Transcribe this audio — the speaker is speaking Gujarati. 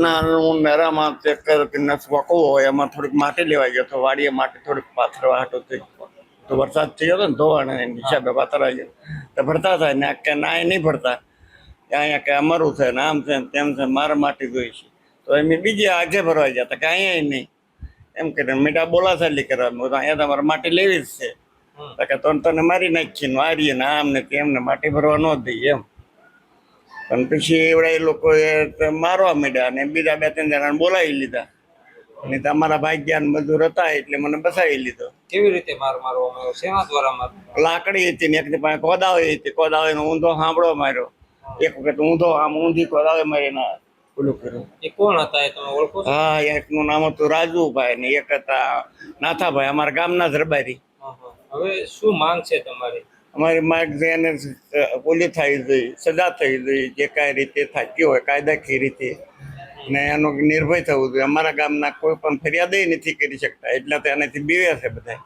હું નરામાં ચેક કર્યો નસ વકો હોય, એમાં થોડીક માટી લેવાઈ ગયો તો વાડીએ માટી થોડીક પાથરવા હાટો થઈ તો વરસાદ થયો હતો ને ધોવાણ હિસાબે પાથરા ગયો. તો ભરતા થાય ને કે ના, એ નહીં ભરતા. અહીંયા કે અમારું છે ને આમ છે તેમ છે મારે માટી જોઈ છે. તો એમ બીજી આજે ગયા હતા કે અહીંયા નહીં. એમ કે મીઠા બોલાચાલી કરવા મેં અહીંયા તમારે માટી લેવી જ છે. તો કે તો તને મારી નાખી ને વારીએ ને આમ ને તેમને માટી ભરવા ન દઈએ એમ. પણ પછી એવડા એ લોકોએ મારવા માંડ્યા અને બીજા બે ત્રણ જણાને બોલાવી લીધા. અને તમારા ભાગ્યા ને બધું હતા એટલે મને બસાવી લીધો. કેવી રીતે માર મારવામાં આવ્યો? શેના દ્વારા માર લાકડી હતી ને એક પાસે કોદાળી હતી. કોદાળીનો ઊંધો સાંભળો માર્યો. એક વખત ઊંધો આમ ઊંધી કોદાવે મારી ના ઓલું કર્યું. એ કોણ હતા? એ તમે ઓળખો હા એકનું નામ હતું રાજુભાઈ ને એક હતા નાથાભાઈ અમારા ગામના જ રબારી. હા, હા. હવે શું માંગ છે તમારી? અમારી માર્ગ જે એને ઓલી થઈ જોઈએ સજા થઈ જોઈએ જે કાંઈ રીતે થતી હોય, કાયદાકીય રીતે, ને એનો નિર્ભય થવું જોઈએ. અમારા ગામના કોઈ પણ ફરિયાદ નથી કરી શકતા, એટલે તો એનાથી બીવે છે બધા